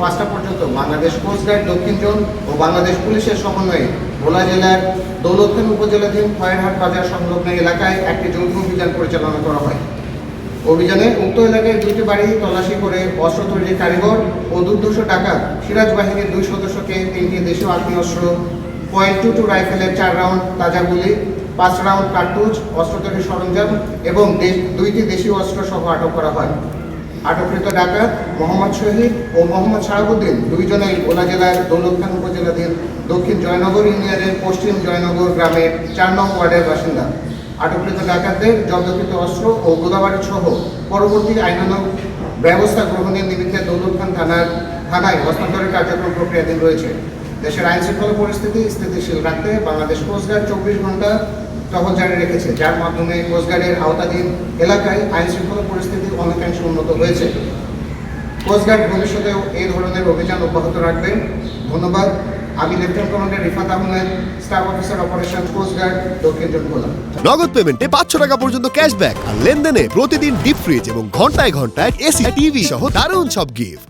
পাঁচটা পর্যন্ত বাংলাদেশ কোস্টগার্ড দক্ষিণ জোন ও বাংলাদেশ পুলিশের সমন্বয়ে ভোলা জেলার দৌলতখান উপজেলাধীন খয়েরহাট বাজার সংলগ্ন এলাকায় একটি যৌথ অভিযান পরিচালনা করা হয়। অভিযানে উক্ত এলাকায় দুইটি বাড়ি তল্লাশি করে অস্ত্র তৈরির কারিগর ও দুর্ধর্ষ টাকা সিরাজ বাহিনীর দুই সদস্যকে তিনটি দেশীয় আগ্নেয়াস্ত্র পয়েন্ট টু টু রাইফেলের চার রাউন্ড তাজা গুলি, পাঁচ রাউন্ড কার্তুজ, অস্ত্র তৈরির সরঞ্জাম এবং দুইটি দেশীয় অস্ত্র সহ আটক করা হয়। আটককৃত ডাকাত মোহাম্মদ শহীদ ও মোহাম্মদ শাহাবুদ্দিন দুইজনেই ভোলা জেলার দৌলতখান উপজেলাধীন দক্ষিণ জয়নগর ইউনিয়নের পশ্চিম জয়নগর গ্রামের চার নং ওয়ার্ডের বাসিন্দা। আটককৃত ডাকাতদের জব্দকৃত অস্ত্র ও গোদাবাড়ি সহ পরবর্তী আইনানুগ ব্যবস্থা গ্রহণের নিমিত্তে দৌলতখান থানার থানায় হস্তান্তরের কার্যক্রম প্রক্রিয়াধীন রয়েছে। দেশের আইন শৃঙ্খলা পরিস্থিতি স্থিতিশীল রাখতে বাংলাদেশ কোস্টগার্ড চব্বিশ ঘণ্টা টহল জারি রেখেছে, যার মাধ্যমে কোস্টগার্ডের আওতাধীন এলাকায় আইন শৃঙ্খলা পরিস্থিতি অনেকাংশে উন্নত হয়েছে। কোস্টগার্ড ভবিষ্যতেও এই ধরনের অভিযান অব্যাহত রাখবে। ধন্যবাদ। আমি lieutenant commander Rifat Ahmed, staff officer operation coast guard, দক্ষিণ জোন ভোলা নগদ পেমেন্টে পাঁচশো টাকা পর্যন্ত ক্যাশব্যাক আর লেনদেনে প্রতিদিন ডিপ ফ্রিজ এবং ঘন্টায় ঘন্টায় এসি, টিভি সহ দারুণ সব গিফট